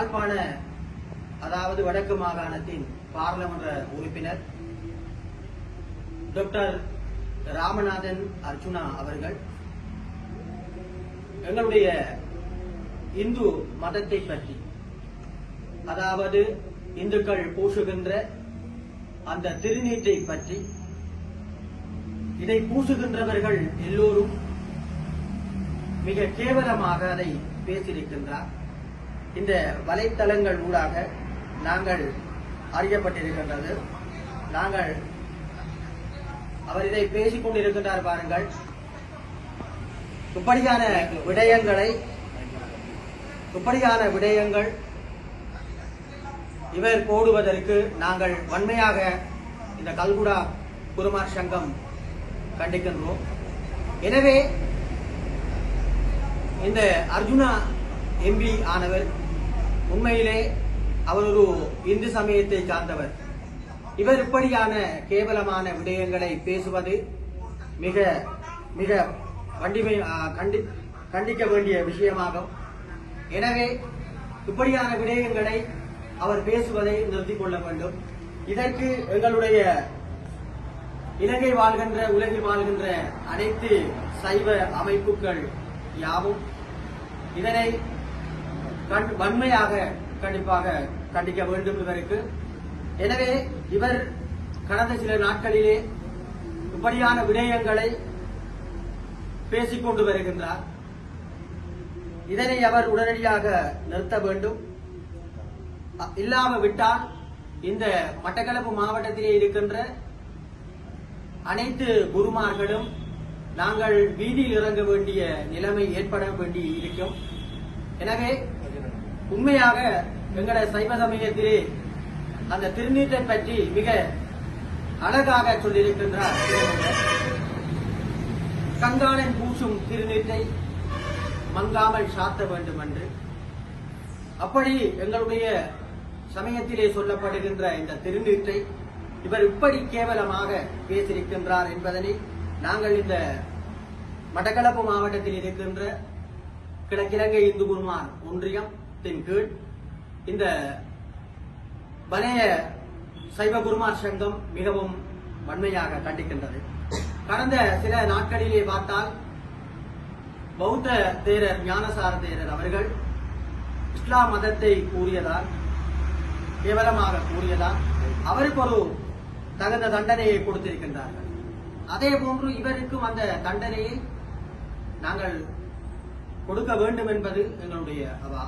யாழ்ப்பாண அதாவது வடக்கு மாகாணத்தின் பாராளுமன்ற உறுப்பினர் டாக்டர் ராமநாதன் அர்ஜுனா அவர்கள் எங்களுடைய இந்து மதத்தை பற்றி அதாவது இந்துக்கள் பூசுகின்ற அந்த திருநீற்றை பற்றி இதை பூசுகின்றவர்கள் எல்லோரும் மிக கேவலமாக அதை பேசியிருக்கின்றார். இந்த வலைத்தளங்கள் ஊடாக நாங்கள் அறியப்பட்டிருக்கின்றது. நாங்கள் அவர் இதை பேசிக் கொண்டிருக்கின்றார் பாருங்கள். இப்படியான விடயங்களை இப்படியான விடயங்கள் இவர் போடுவதற்கு நாங்கள் வன்மையாக இந்த கல்குடா குருமார் சங்கம் கண்டிக்கின்றோம். எனவே இந்த அர்ஜுனா எம்பி ஆனவர். உண்மையிலே அவர் ஒரு இந்து சமயத்தை சார்ந்தவர். இவர் இப்படியான கேவலமான விடயங்களை பேசுவது மிக மிக வண்டிமை கண்டி கண்டிக்க வேண்டிய விஷயமாகும். எனவே இப்படியான விடயங்களை அவர் பேசுவதை நிறுத்திக் கொள்ள வேண்டும். இதற்கு எங்களுடைய இலங்கை வாழ்கின்ற உலகில் வாழ்கின்ற அனைத்து சைவ அமைப்புகள் யாவும் இதனை வன்மையாக கண்டிப்பாக கண்டிக்க வேண்டும் இவருக்கு. எனவே இவர் கடந்த சில நாட்களிலே இப்படியான விடயங்களை பேசிக் கொண்டு வருகின்றார். இதனை அவர் உடனடியாக நிறுத்த வேண்டும். இல்லாமல் இல்லாம விட்டால் இந்த மட்டக்களப்பு மாவட்டத்திலே இருக்கின்ற அனைத்து குருமார்களும் நாங்கள் வீதியில் இறங்க வேண்டிய நிலைமை ஏற்பட வேண்டி இருக்கும் எனவே உண்மையாக எங்களோட சைவ சமயத்திலே அந்த திருநீட்டை பற்றி மிக அழகாக சொல்லியிருக்கின்றார் திருமூலர். கங்காணன் பூசும் திருநீற்றை மங்காமல் சாத்த வேண்டும் என்று அப்படி எங்களுடைய சமயத்திலே சொல்லப்படுகின்ற இந்த திருநீற்றை இவர் இப்படி கேவலமாக பேசியிருக்கின்றார் என்பதனை நாங்கள் இந்த மட்டக்களப்பு மாவட்டத்தில் இருக்கின்ற கிழக்கிழங்கை இந்து குருமார் தின் கீழ் இந்த வலய சைவ குருமார் சங்கம் மிகவும் வன்மையாக கண்டிக்கின்றது. கடந்த சில நாட்களிலே பார்த்தால் பௌத்த தேரர் ஞானசார தேரர் அவர்கள் இஸ்லாம் மதத்தை கூறியதால் கேவலமாக கூறியதால் அவருக்கு ஒரு தகுந்த தண்டனையை கொடுத்திருக்கின்றார்கள். அதே போன்று இவருக்கும் அந்த தண்டனையை நாங்கள் கொடுக்க வேண்டும் என்பது எங்களுடைய அவா